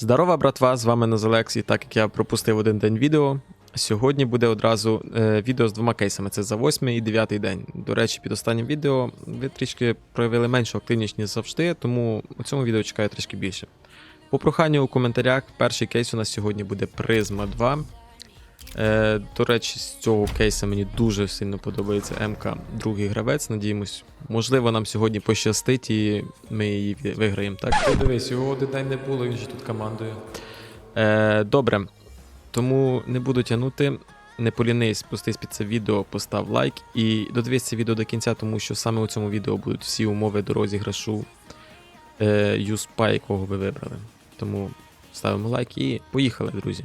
Здорова, братва! З вами Нозелексій, так як я пропустив один день відео. Сьогодні буде одразу е, відео з двома кейсами: це за 8 і 9 день. До речі, під останнім відео ви трішки проявили меншу активність, ніж завжди, тому у цьому відео чекаю трішки більше. По проханню у коментарях, перший кейс у нас сьогодні буде Призма 2. Е, до речі, з цього кейсу мені дуже сильно подобається МК, другий гравець. Надіємось, можливо, нам сьогодні пощастить і ми її виграємо. Так, ти дивись, його один день не було, він же тут командує. Е, добре. Тому не буду тягнути. Не полінись, спустись під це відео, постав лайк і додивись це відео до кінця, тому що саме у цьому відео будуть всі умови до розіграшу е, юспа, якого ви вибрали. Тому ставимо лайк і поїхали, друзі.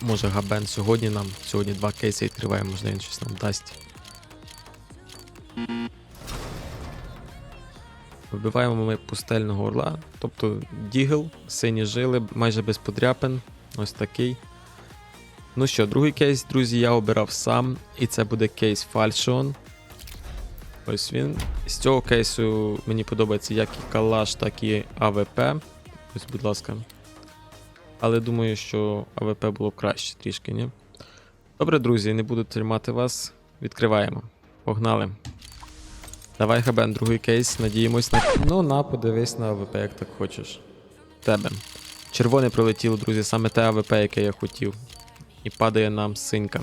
Може Габен сьогодні нам, сьогодні два кейси відкриваємо, можливо він щось нам дасть. Вибиваємо ми пустельного орла, тобто Дігл, сині жили, майже без подряпин. Ось такий. Ну що, другий кейс, друзі, я обирав сам, і це буде кейс Falchion. Ось він. З цього кейсу мені подобається як і Калаш, так і АВП. Ось, будь ласка. Але думаю, що АВП було краще трішки, ні? Добре, друзі, не буду тримати вас. Відкриваємо. Погнали. Давай, Хабен, другий кейс. Надіємось на. Ну, на, подивись на АВП, як так хочеш. Тебе. Червоне прилетіло, друзі, саме те АВП, яке я хотів. І падає нам синька.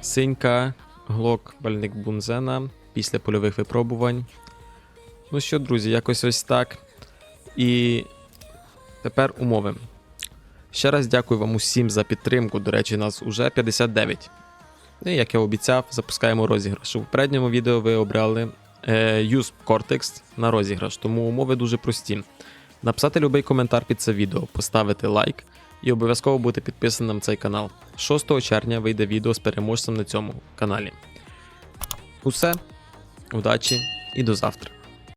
Синька, глок, бальник Бунзена після польових випробувань. Ну що, друзі, якось ось так. І тепер умови. Ще раз дякую вам усім за підтримку. До речі, нас уже 59. Ну, І як я обіцяв, запускаємо розіграш. У попередньому відео ви обрали е, Use Cortex на розіграш, тому умови дуже прості. Написати будь-який коментар під це відео, поставити лайк і обов'язково бути підписаним на цей канал. 6 червня вийде відео з переможцем на цьому каналі. Усе, удачі і до завтра.